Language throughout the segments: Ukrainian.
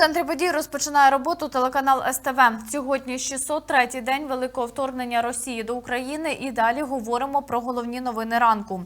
Центрі подій розпочинає роботу телеканал СТВ. Сьогодні 603-й день великого вторгнення Росії до України. І далі говоримо про головні новини ранку.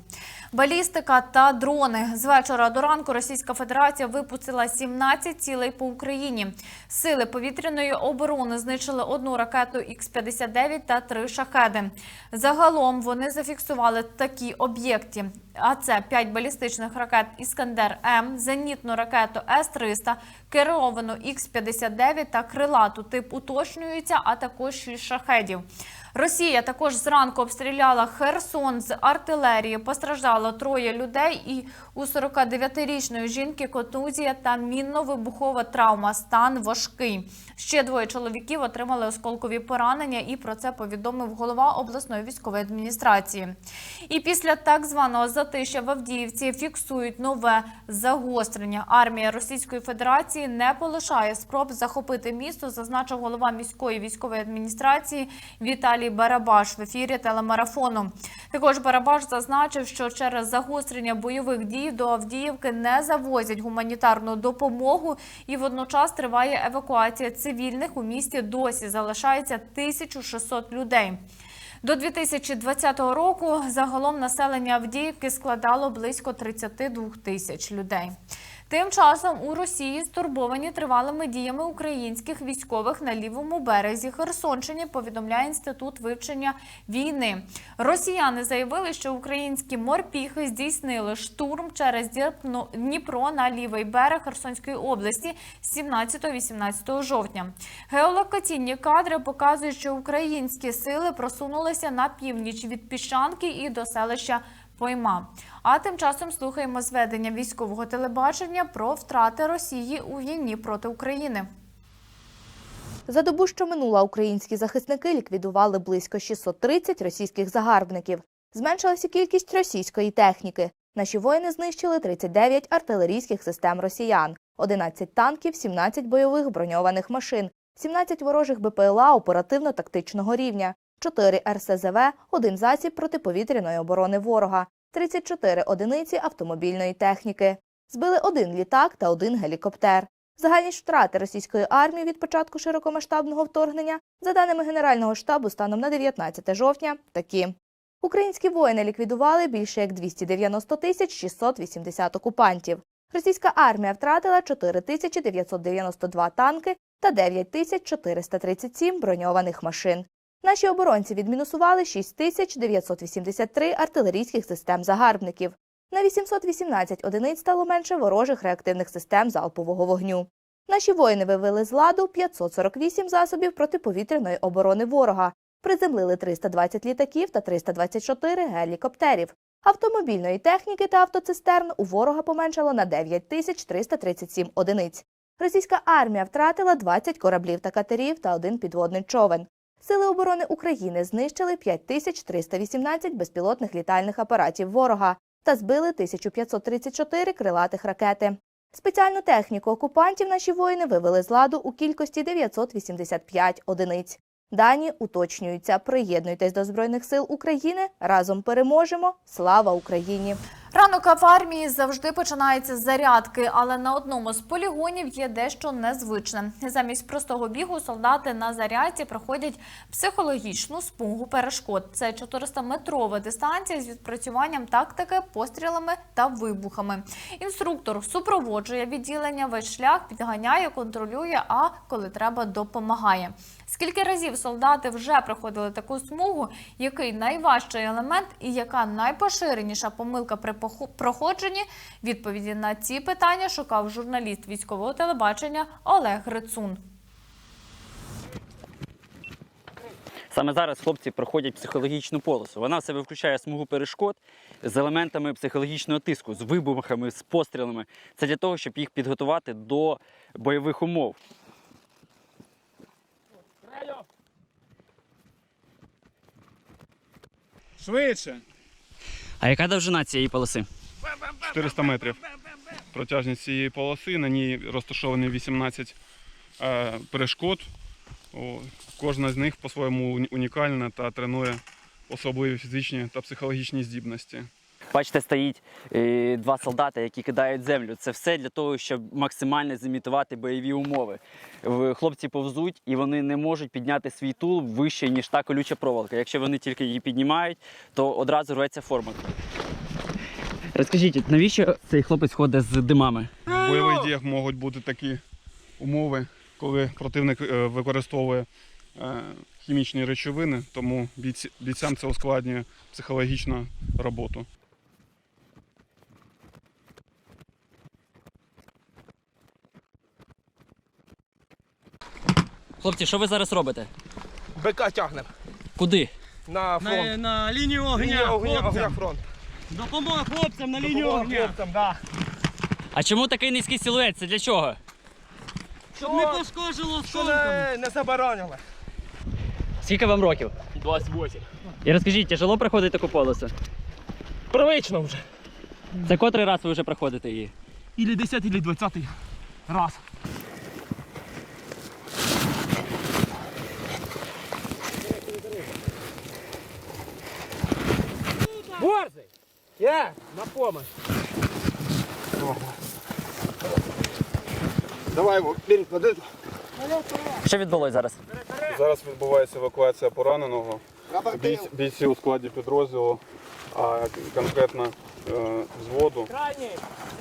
Балістика та дрони з вечора до ранку Російська Федерація випустила 17 цілей по Україні. Сили повітряної оборони знищили одну ракету Х-59 та три шахеди. Загалом вони зафіксували такі об'єкти. А це 5 балістичних ракет Іскандер М, зенітну ракету С-300, керовану Х-59 та крилату. Тип уточнюється, а також 6 шахедів. Росія також зранку обстріляла Херсон з артилерії. Постраждало троє людей, і у 49-річної жінки контузія та мінно-вибухова травма. Стан важкий. Ще двоє чоловіків отримали осколкові поранення, і про це повідомив голова обласної військової адміністрації. І після так званого затища в Авдіївці фіксують нове загострення. Армія Російської Федерації не полишає спроб захопити місто, зазначив голова міської військової адміністрації Віталій Барабаш в ефірі телемарафону. Також Барабаш зазначив, що через загострення бойових дій до Авдіївки не завозять гуманітарну допомогу, і водночас триває евакуація цивільних у місті. Досі залишається 1600 людей. До 2020 року загалом населення Авдіївки складало близько 32 тисяч людей. Тим часом у Росії стурбовані тривалими діями українських військових на лівому березі Херсонщини, повідомляє інститут вивчення війни. Росіяни заявили, що українські морпіхи здійснили штурм через Дніпро- на лівий берег Херсонської області 17-18 жовтня. Геолокаційні кадри показують, що українські сили просунулися на північ від Піщанки і до селища Пойма. А тим часом слухаємо зведення військового телебачення про втрати Росії у війні проти України. За добу, що минула, українські захисники ліквідували близько 630 російських загарбників. Зменшилася кількість російської техніки. Наші воїни знищили 39 артилерійських систем росіян, 11 танків, 17 бойових броньованих машин, 17 ворожих БПЛА оперативно-тактичного рівня, 4 РСЗВ, 1 засіб протиповітряної оборони ворога, 34 одиниці автомобільної техніки. Збили один літак та один гелікоптер. Загальні втрати російської армії від початку широкомасштабного вторгнення, за даними Генерального штабу, станом на 19 жовтня, такі. Українські воїни ліквідували більше як 290 тисяч 680 окупантів. Російська армія втратила 4 тисячі 992 танки та 9 тисяч 437 броньованих машин. Наші оборонці відмінусували 6 тисяч 983 артилерійських систем загарбників. На 818 одиниць стало менше ворожих реактивних систем залпового вогню. Наші воїни вивели з ладу 548 засобів протиповітряної оборони ворога, приземлили 320 літаків та 324 гелікоптерів. Автомобільної техніки та автоцистерн у ворога поменшало на 9 тисяч 337 одиниць. Російська армія втратила 20 кораблів та катерів та один підводний човен. Сили оборони України знищили 5318 безпілотних літальних апаратів ворога та збили 1534 крилатих ракети. Спеціальну техніку окупантів наші воїни вивели з ладу у кількості 985 одиниць. Дані уточнюються. Приєднуйтесь до Збройних сил України. Разом переможемо. Слава Україні! Ранок в армії завжди починається з зарядки, але на одному з полігонів є дещо незвичне. Замість простого бігу солдати на зарядці проходять психологічну смугу перешкод. Це 400-метрова дистанція з відпрацюванням тактики, пострілами та вибухами. Інструктор супроводжує відділення весь шлях, підганяє, контролює, а коли треба, допомагає. Скільки разів солдати вже проходили таку смугу, який найважчий елемент і яка найпоширеніша помилка при проходженні? Відповіді на ці питання шукав журналіст військового телебачення Олег Грицун. Саме зараз хлопці проходять психологічну полосу. Вона в себе включає смугу перешкод з елементами психологічного тиску, з вибухами, з пострілами. Це для того, щоб їх підготувати до бойових умов. Швидше. А яка довжина цієї полоси? 400 метрів. Протяжність цієї полоси. На ній розташовані 18 е, перешкод. О, кожна з них по-своєму унікальна та тренує особливі фізичні та психологічні здібності. Бачите, стоїть е, два солдати, які кидають землю. Це все для того, щоб максимально зімітувати бойові умови. Хлопці повзуть і вони не можуть підняти свій тул вище, ніж та колюча проволока. Якщо вони тільки її піднімають, то одразу рветься форма. Розкажіть, навіщо цей хлопець ходить з димами? В бойових діях можуть бути такі умови, коли противник е, використовує е, хімічні речовини, тому бійцям це ускладнює психологічну роботу. Хлопці, що ви зараз робите? БК тягнемо Куди? на фронт. На, на лінію огня, Лінія огня, огня фронт. Допомога хлопцям на лінію Допомога огня. хлопцям, да. А чому такий низький силует? Це для чого? Щоб не пошкожило Що сонком. не, не заборонили. Скільки вам років? 28. І розкажіть, тяжело проходити таку полосу? Привично вже. Це котрий раз ви вже проходите її? Ілі 10, ілі 20 раз. Борзий! Я на помощь. Давай его, бери, клади. Що відбулося зараз? Зараз відбувається евакуація пораненого. Бійці, бійці у складі підрозділу, а конкретно е, взводу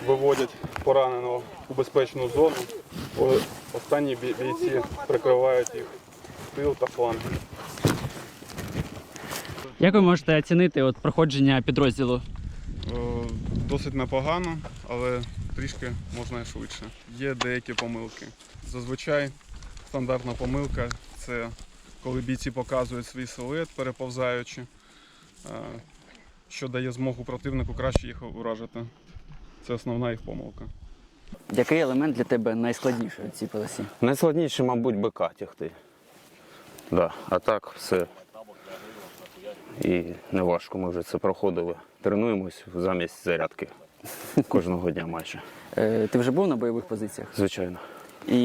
виводять пораненого у безпечну зону. Останні бійці прикривають їх тил та фланг. Як ви можете оцінити от проходження підрозділу? Е, Досить непогано, але трішки можна і швидше. Є деякі помилки. Зазвичай стандартна помилка це коли бійці показують свій силует, переповзаючи, е, що дає змогу противнику краще їх уражити. Це основна їх помилка. Який елемент для тебе найскладніший у цій полосі? Найскладніше, мабуть, бика тягти. Да. А так все. І не важко, ми вже це проходили. Тренуємось замість зарядки кожного дня майже. Е, ти вже був на бойових позиціях? Звичайно. І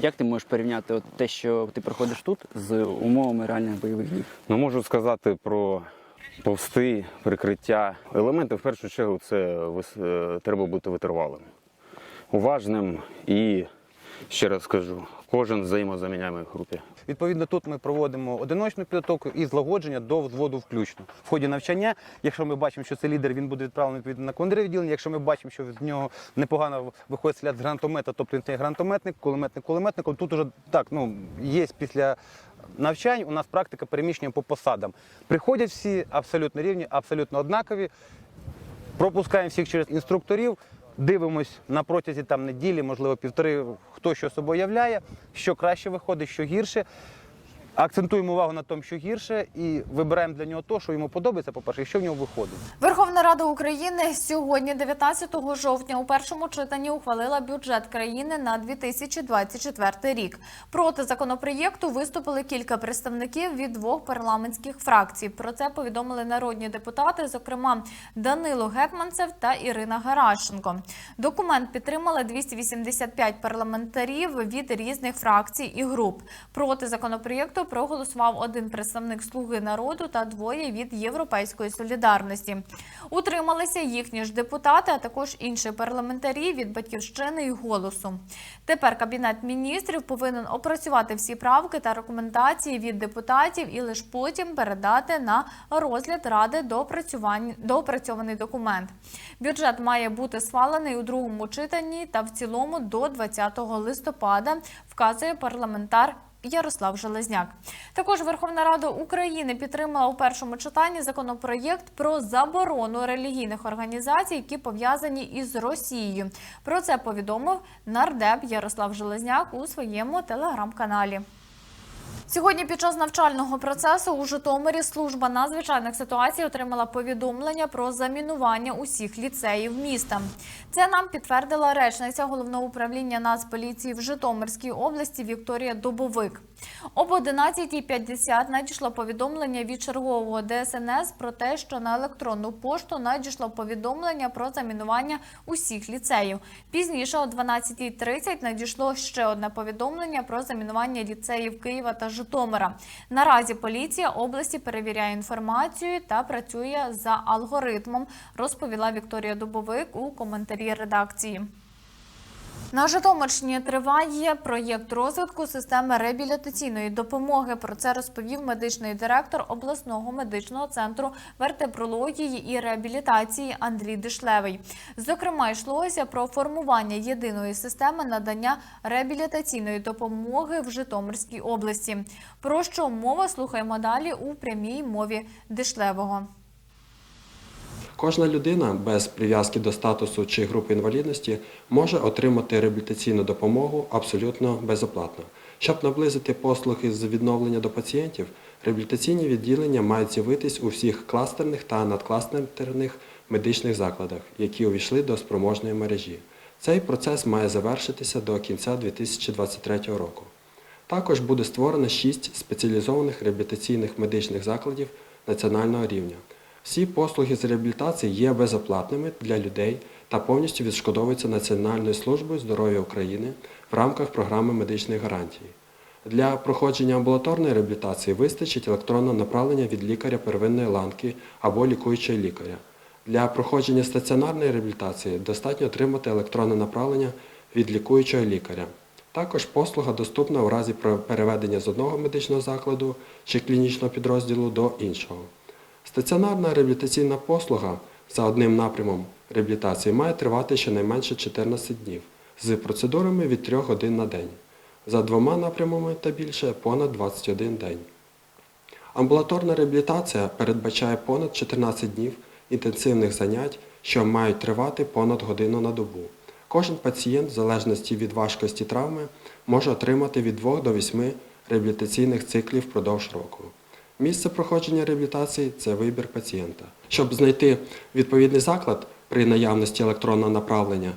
як ти можеш порівняти от те, що ти проходиш тут, з умовами реальних бойових дій? Ну, можу сказати про повсти, прикриття. Елементи в першу чергу це е, треба бути витривалим, уважним і, ще раз скажу, кожен взаємозаміняємий в групі. Відповідно, тут ми проводимо одиночну підготовку і злагодження до взводу включно. В ході навчання, якщо ми бачимо, що це лідер, він буде відправлений на відділення. Якщо ми бачимо, що з нього непогано виходить стріляти з гранатомета, тобто стає гранатометник, кулеметник кулеметником, тут уже так, ну, є після навчань у нас практика переміщення по посадам. Приходять всі абсолютно рівні, абсолютно однакові. Пропускаємо всіх через інструкторів, дивимось на протязі там неділі, можливо, півтори, хто що собою являє, що краще виходить, що гірше. Акцентуємо увагу на тому, що гірше, і вибираємо для нього те, що йому подобається, по-перше, і що в нього виходить. Верховна Рада України сьогодні, 19 жовтня, у першому читанні ухвалила бюджет країни на 2024 рік. Проти законопроєкту виступили кілька представників від двох парламентських фракцій. Про це повідомили народні депутати, зокрема Данило Гетманцев та Ірина Геращенко. Документ підтримали 285 парламентарів від різних фракцій і груп. Проти законопроєкту проголосував один представник Слуги народу та двоє від Європейської солідарності. Утрималися їхні ж депутати, а також інші парламентарі від батьківщини і голосу. Тепер кабінет міністрів повинен опрацювати всі правки та рекомендації від депутатів і лише потім передати на розгляд ради доопрацьований документ. Бюджет має бути схвалений у другому читанні та в цілому до 20 листопада, вказує парламентар. Ярослав Железняк. Також Верховна Рада України підтримала у першому читанні законопроєкт про заборону релігійних організацій, які пов'язані із Росією. Про це повідомив нардеп Ярослав Железняк у своєму телеграм-каналі. Сьогодні під час навчального процесу у Житомирі служба надзвичайних ситуацій отримала повідомлення про замінування усіх ліцеїв міста. Це нам підтвердила речниця головного управління Нацполіції в Житомирській області Вікторія Добовик. Об 11.50 надійшло повідомлення від чергового ДСНС про те, що на електронну пошту надійшло повідомлення про замінування усіх ліцеїв. Пізніше о 12.30 надійшло ще одне повідомлення про замінування ліцеїв Києва та Житомира. Житомира. Наразі поліція області перевіряє інформацію та працює за алгоритмом, розповіла Вікторія Дубовик у коментарі редакції. На Житомирщині триває проєкт розвитку системи реабілітаційної допомоги. Про це розповів медичний директор обласного медичного центру вертебрології і реабілітації Андрій Дишлевий. Зокрема, йшлося про формування єдиної системи надання реабілітаційної допомоги в Житомирській області. Про що мова слухаємо далі у прямій мові Дишлевого. Кожна людина без прив'язки до статусу чи групи інвалідності може отримати реабілітаційну допомогу абсолютно безоплатно. Щоб наблизити послуги з відновлення до пацієнтів, реабілітаційні відділення мають з'явитись у всіх кластерних та надкластерних медичних закладах, які увійшли до спроможної мережі. Цей процес має завершитися до кінця 2023 року. Також буде створено 6 спеціалізованих реабілітаційних медичних закладів національного рівня. Всі послуги з реабілітації є безоплатними для людей та повністю відшкодовуються Національною службою здоров'я України в рамках програми медичних гарантій. Для проходження амбулаторної реабілітації вистачить електронного направлення від лікаря первинної ланки або лікуючого лікаря. Для проходження стаціонарної реабілітації достатньо отримати електронне направлення від лікуючого лікаря. Також послуга доступна у разі переведення з одного медичного закладу чи клінічного підрозділу до іншого. Стаціонарна реабілітаційна послуга за одним напрямом реабілітації має тривати щонайменше 14 днів з процедурами від 3 годин на день. За двома напрямами та більше понад 21 день. Амбулаторна реабілітація передбачає понад 14 днів інтенсивних занять, що мають тривати понад годину на добу. Кожен пацієнт, в залежності від важкості травми, може отримати від 2 до 8 реабілітаційних циклів впродовж року. Місце проходження реабілітації це вибір пацієнта. Щоб знайти відповідний заклад при наявності електронного направлення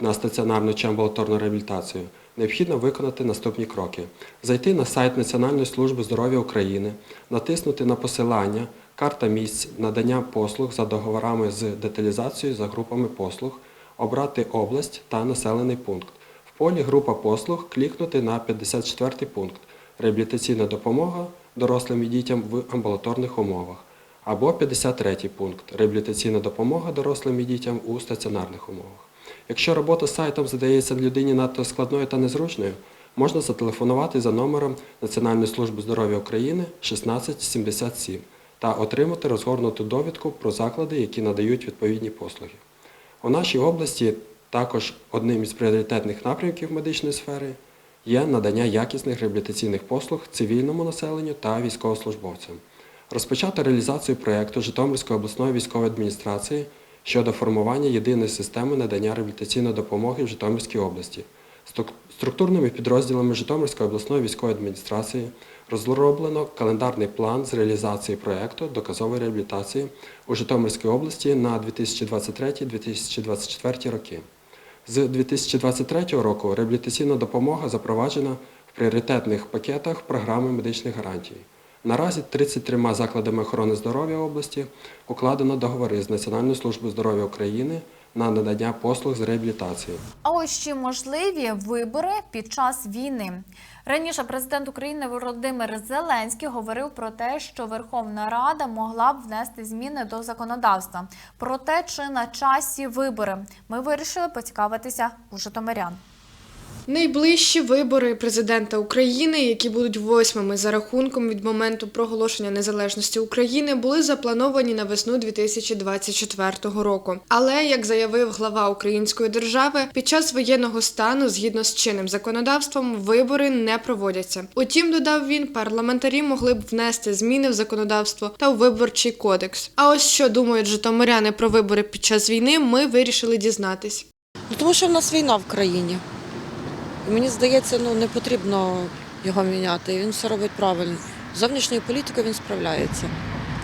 на стаціонарну чи амбулаторну реабілітацію, необхідно виконати наступні кроки: зайти на сайт Національної служби здоров'я України, натиснути на посилання Карта місць надання послуг за договорами з деталізацією за групами послуг, обрати область та населений пункт. В полі Група послуг клікнути на 54 пункт Реабілітаційна допомога дорослим і дітям в амбулаторних умовах. Або 53 пункт Реабілітаційна допомога дорослим і дітям у стаціонарних умовах. Якщо робота з сайтом задається людині надто складною та незручною, можна зателефонувати за номером Національної служби здоров'я України 1677 та отримати розгорнуту довідку про заклади, які надають відповідні послуги. У нашій області також одним із пріоритетних напрямків медичної сфери є надання якісних реабілітаційних послуг цивільному населенню та військовослужбовцям. Розпочато реалізацію проєкту Житомирської обласної військової адміністрації щодо формування єдиної системи надання реабілітаційної допомоги в Житомирській області. Структурними підрозділами Житомирської обласної військової адміністрації розроблено календарний план з реалізації проєкту доказової реабілітації у Житомирській області на 2023-2024 роки. З 2023 року реабілітаційна допомога запроваджена в пріоритетних пакетах програми медичних гарантій. Наразі 33 закладами охорони здоров'я області укладено договори з Національною службою здоров'я України на надання послуг з реабілітації. А ось чи можливі вибори під час війни? Раніше президент України Володимир Зеленський говорив про те, що Верховна Рада могла б внести зміни до законодавства. Про те, чи на часі вибори ми вирішили поцікавитися у житомирян. Найближчі вибори президента України, які будуть восьмими за рахунком від моменту проголошення незалежності України, були заплановані на весну 2024 року. Але як заявив глава Української держави, під час воєнного стану, згідно з чинним законодавством, вибори не проводяться. Утім, додав він, парламентарі могли б внести зміни в законодавство та у виборчий кодекс. А ось що думають житомиряни про вибори під час війни, ми вирішили дізнатись. Ну, тому що в нас війна в країні. І мені здається, ну не потрібно його міняти. Він все робить правильно. З Зовнішньою політикою він справляється.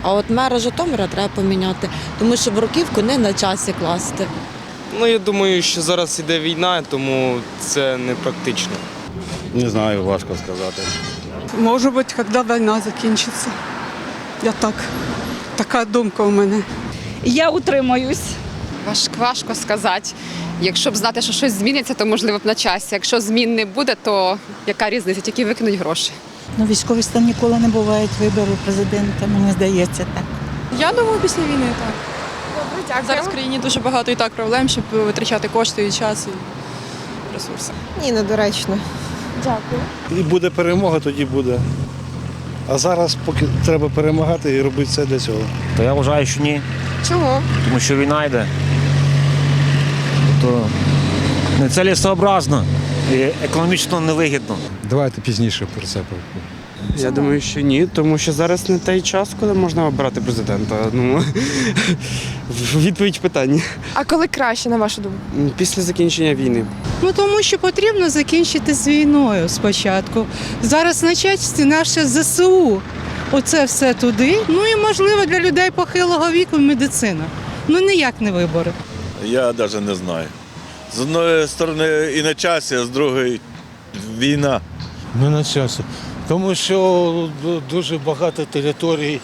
А от мера Житомира треба поміняти, тому що бруківку не на часі класти. Ну, я думаю, що зараз іде війна, тому це не практично. Не знаю, важко сказати. Може бути, коли війна закінчиться. Я так, така думка у мене. Я утримуюсь. Важ, важко сказати. Якщо б знати, що щось зміниться, то можливо б на часі. Якщо змін не буде, то яка різниця, тільки викинуть гроші. Ну, військовий стан ніколи не бувають вибори президента, мені здається так. Я думаю, після війни так. Добре, дякую. Зараз в країні дуже багато і так проблем, щоб витрачати кошти і час і ресурси. Ні, недоречно. Дякую. І буде перемога, тоді буде. А зараз поки треба перемагати і робити все для цього. То я вважаю, що ні. Чому? Тому що війна йде. То нецелесообразно і економічно невигідно. Давайте пізніше про це. Я думаю, що ні, тому що зараз не той час, коли можна обирати президента. Ну, відповідь питання. А коли краще, на вашу думку? Після закінчення війни. Ну тому що потрібно закінчити з війною спочатку. Зараз на часі наше ЗСУ. Оце все туди. Ну і можливо для людей похилого віку медицина. Ну ніяк не вибори. Я навіть не знаю. З одної сторони і на часі, а з другої війна. Не на часі. Тому що дуже багато територій,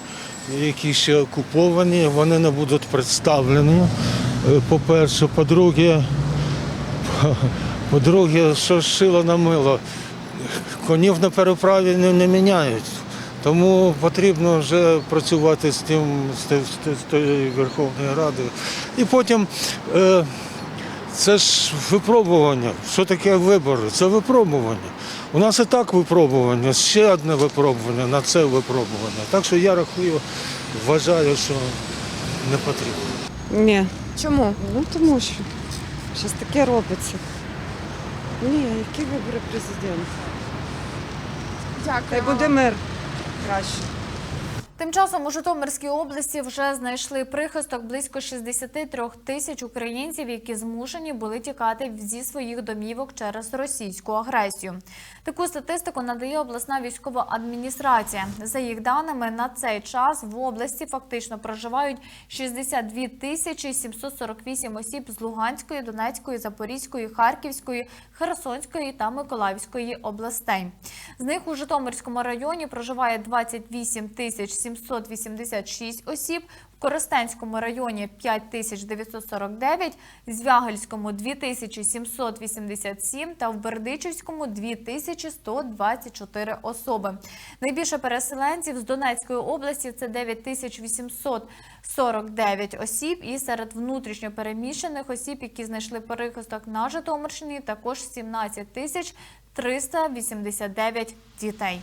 які ще окуповані, вони не будуть представлені. Е, По-перше, по-друге, по-друге, що шило на мило. Конів на переправі не, не міняють. Тому потрібно вже працювати з тим, з, з з тією Верховною Радою. І потім е, це ж випробування. Що таке вибори? Це випробування. У нас і так випробування, ще одне випробування на це випробування. Так що я рахую, вважаю, що не потрібно. Ні. Чому? Ну тому що щось таке робиться. Ні, які вибори президента? Дякую. Хай буде мир краще. Тим часом у Житомирській області вже знайшли прихисток близько 63 тисяч українців, які змушені були тікати зі своїх домівок через російську агресію. Таку статистику надає обласна військова адміністрація. За їх даними, на цей час в області фактично проживають 62 тисячі 748 осіб з Луганської, Донецької, Запорізької, Харківської, Херсонської та Миколаївської областей. З них у Житомирському районі проживає 28 тисяч 786 осіб, в Коростенському районі 5949, Звягельському 2787 та в Бердичівському 2124 особи. Найбільше переселенців з Донецької області це 9849 осіб і серед внутрішньо переміщених осіб, які знайшли перехисток на Житомирщині, також 17 тисяч 389 дітей.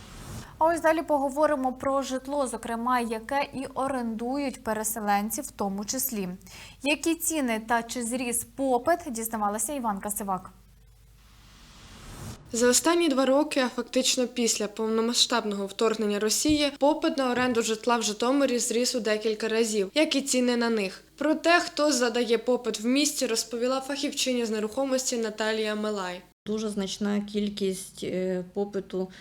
А ось далі поговоримо про житло, зокрема, яке і орендують переселенці, в тому числі. Які ціни та чи зріс попит, дізнавалася Іванка Сивак. За останні два роки, а фактично після повномасштабного вторгнення Росії, попит на оренду житла в Житомирі зріс у декілька разів, як і ціни на них. Про те, хто задає попит в місті, розповіла фахівчиня з нерухомості Наталія Мелай. Дуже значна кількість е, попиту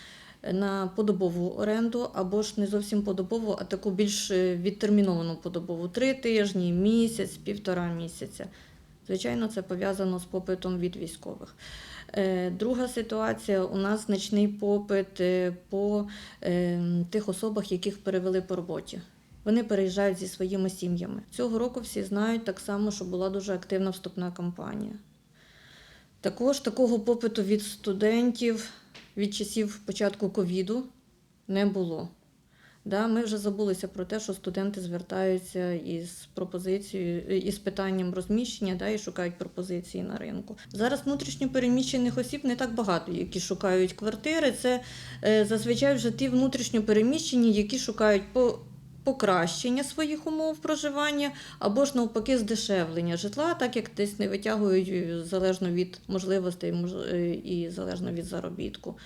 на подобову оренду, або ж не зовсім подобову, а таку більш е, відтерміновану подобову три тижні, місяць, півтора місяця. Звичайно, це пов'язано з попитом від військових. Е, Друга ситуація у нас значний попит е, по тих особах, яких перевели по роботі. Вони переїжджають зі своїми сім'ями. Цього року всі знають так само, що була дуже активна вступна кампанія. Також такого попиту від студентів від часів початку ковіду не було. Да, ми вже забулися про те, що студенти звертаються із пропозицією, із питанням розміщення да, і шукають пропозиції на ринку. Зараз внутрішньо переміщених осіб не так багато, які шукають квартири. Це е, зазвичай вже ті внутрішньо переміщені, які шукають по покращення своїх умов проживання або ж навпаки здешевлення житла, так як десь не витягують е, залежно від можливостей е, і залежно від заробітку.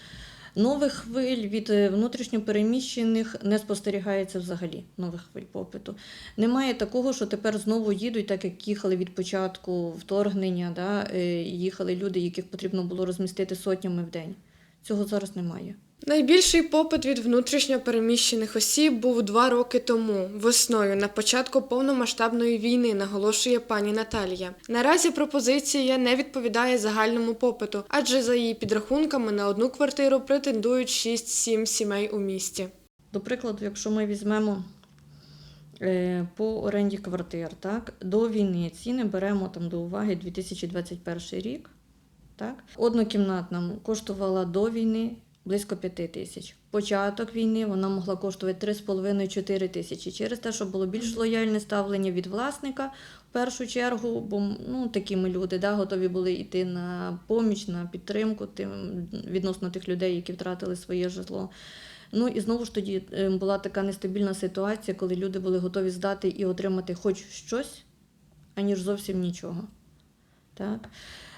Нових хвиль від е, внутрішньопереміщених не спостерігається взагалі нових хвиль попиту. Немає такого, що тепер знову їдуть, так як їхали від початку вторгнення, да, їхали люди, яких потрібно було розмістити сотнями в день. Цього зараз немає. Найбільший попит від внутрішньо переміщених осіб був два роки тому, весною, на початку повномасштабної війни, наголошує пані Наталія. Наразі пропозиція не відповідає загальному попиту, адже за її підрахунками на одну квартиру претендують 6-7 сімей у місті. До прикладу, якщо ми візьмемо е, по оренді квартир, так, до війни ціни беремо там до уваги 2021 рік. Так. Однокімнатна коштувала до війни близько 5 тисяч. початок війни вона могла коштувати 3,5-4 тисячі. Через те, що було більш лояльне ставлення від власника в першу чергу, бо ну, такі ми люди да, готові були йти на поміч, на підтримку тим, відносно тих людей, які втратили своє житло. Ну і знову ж тоді е, була така нестабільна ситуація, коли люди були готові здати і отримати хоч щось, аніж зовсім нічого. Так?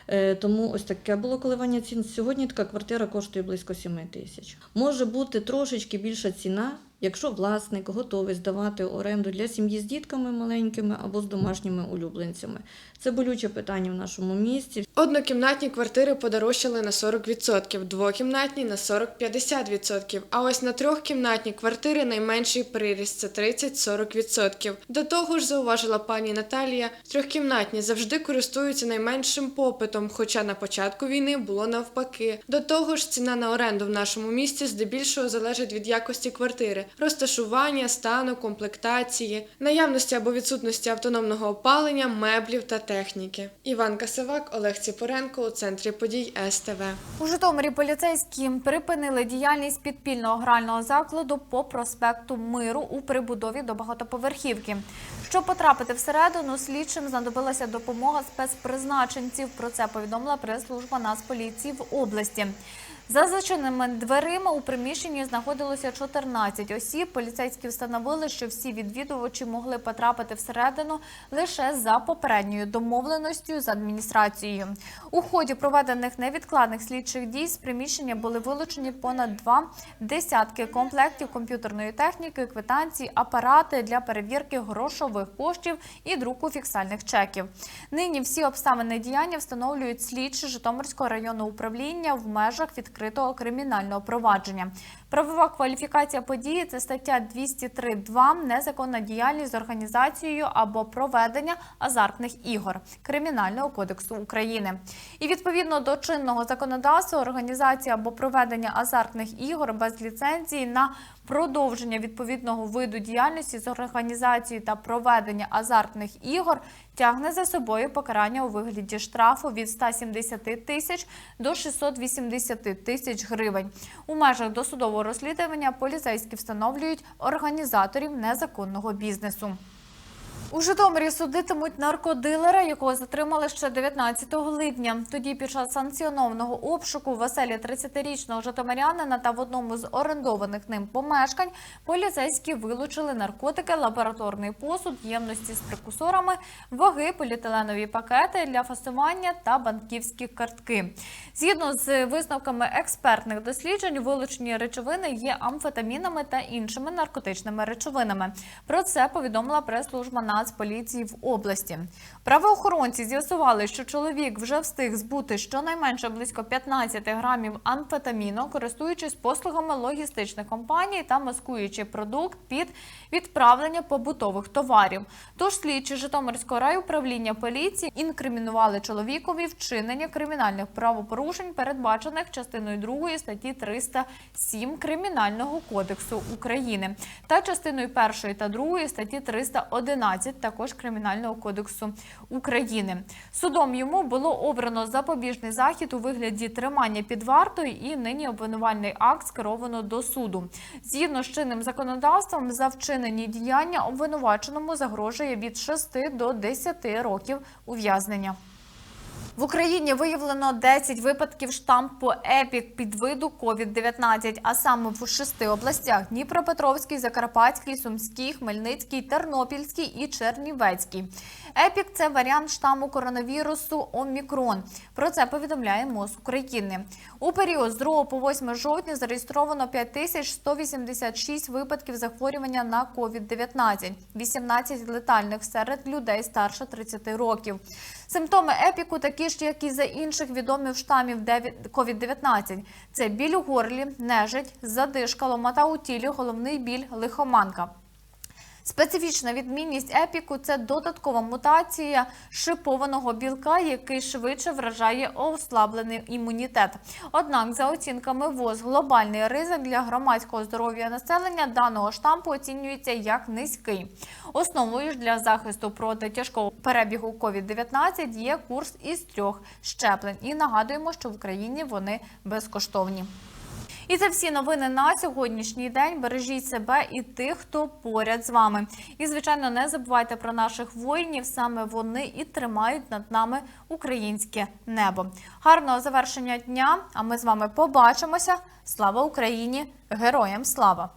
Е, Тому ось таке було коливання цін. Сьогодні така квартира коштує близько 7 тисяч. Може бути трошечки більша ціна, якщо власник готовий здавати оренду для сім'ї з дітками маленькими або з домашніми улюбленцями. Це болюче питання в нашому місті. Однокімнатні квартири подорожчали на 40%, двокімнатні на 40-50%, а ось на трьохкімнатні квартири найменший приріст це 30-40%. До того ж, зауважила пані Наталія, трьохкімнатні завжди користуються найменшим попитом, хоча на початку війни було навпаки. До того ж, ціна на оренду в нашому місті здебільшого залежить від якості квартири, розташування, стану, комплектації, наявності або відсутності автономного опалення, меблів та техніки. Іван Касивак, Олег Ціпоренко у центрі подій СТВ. У Житомирі поліцейські припинили діяльність підпільного грального закладу по проспекту Миру у прибудові до багатоповерхівки. Щоб потрапити всередину, слідчим знадобилася допомога спецпризначенців. Про це повідомила прес-служба Нацполіції в області. За зачиненими дверима у приміщенні знаходилося 14 осіб. Поліцейські встановили, що всі відвідувачі могли потрапити всередину лише за попередньою домовленістю з адміністрацією. У ході проведених невідкладних слідчих дій з приміщення були вилучені понад два десятки комплектів комп'ютерної техніки, квитанцій, апарати для перевірки грошових коштів і друку фіксальних чеків. Нині всі обставини діяння встановлюють слідчі Житомирського районного управління в межах відкритого кримінального провадження. Правова кваліфікація події це стаття 203.2 незаконна діяльність з організацією або проведення азартних ігор Кримінального кодексу України. І відповідно до чинного законодавства організація або проведення азартних ігор без ліцензії на продовження відповідного виду діяльності з організації та проведення азартних ігор тягне за собою покарання у вигляді штрафу від 170 тисяч до 680 тисяч гривень. У межах досудового розслідування поліцейські встановлюють організаторів незаконного бізнесу. У Житомирі судитимуть наркодилера, якого затримали ще 19 липня. Тоді під час санкціонованого обшуку в оселі 30-річного житомирянина та в одному з орендованих ним помешкань поліцейські вилучили наркотики, лабораторний посуд, ємності з прикусорами, ваги, поліетиленові пакети для фасування та банківські картки. Згідно з висновками експертних досліджень, вилучені речовини є амфетамінами та іншими наркотичними речовинами. Про це повідомила прес-служба Нацполіції в області. Правоохоронці з'ясували, що чоловік вже встиг збути щонайменше близько 15 грамів амфетаміну, користуючись послугами логістичних компаній та маскуючи продукт під відправлення побутових товарів. Тож слідчі Житомирського райуправління поліції інкримінували чоловікові вчинення кримінальних правопорушень, передбачених частиною 2 статті 307 Кримінального кодексу України та частиною 1 та 2 статті 311 також Кримінального кодексу України. Судом йому було обрано запобіжний захід у вигляді тримання під вартою і нині обвинувальний акт скеровано до суду. Згідно з чинним законодавством, за вчинені діяння обвинуваченому загрожує від 6 до 10 років ув'язнення. В Україні виявлено 10 випадків штампу епік під виду COVID-19, а саме в шести областях: Дніпропетровській, Закарпатській, Сумській, Хмельницькій, Тернопільській і Чернівецькій. Епік це варіант штаму коронавірусу Омікрон. Про це повідомляє МОЗ України. У період з 2 по 8 жовтня зареєстровано 5186 випадків захворювання на COVID-19, 18 летальних серед людей старше 30 років. Симптоми епіку такі ж, як і за інших відомих штамів COVID-19. Це біль у горлі, нежить, задишка, ломота у тілі, головний біль, лихоманка. Специфічна відмінність епіку це додаткова мутація шипованого білка, який швидше вражає ослаблений імунітет. Однак, за оцінками ВОЗ, глобальний ризик для громадського здоров'я населення даного штампу оцінюється як низький. Основою ж для захисту проти тяжкого перебігу COVID-19 є курс із трьох щеплень. І нагадуємо, що в Україні вони безкоштовні. І це всі новини на сьогоднішній день. Бережіть себе і тих, хто поряд з вами. І звичайно, не забувайте про наших воїнів. Саме вони і тримають над нами українське небо. Гарного завершення дня. А ми з вами побачимося. Слава Україні! Героям слава!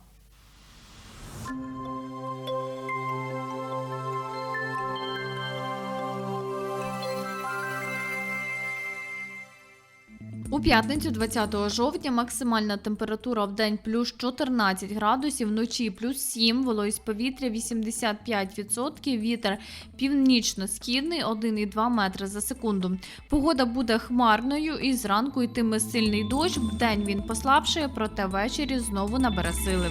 У п'ятницю, 20 жовтня, максимальна температура в день плюс 14 градусів, вночі плюс 7, вологість повітря 85%, вітер північно-східний 1,2 метри за секунду. Погода буде хмарною і зранку йтиме сильний дощ. В день він послабшає, проте ввечері знову набере сили.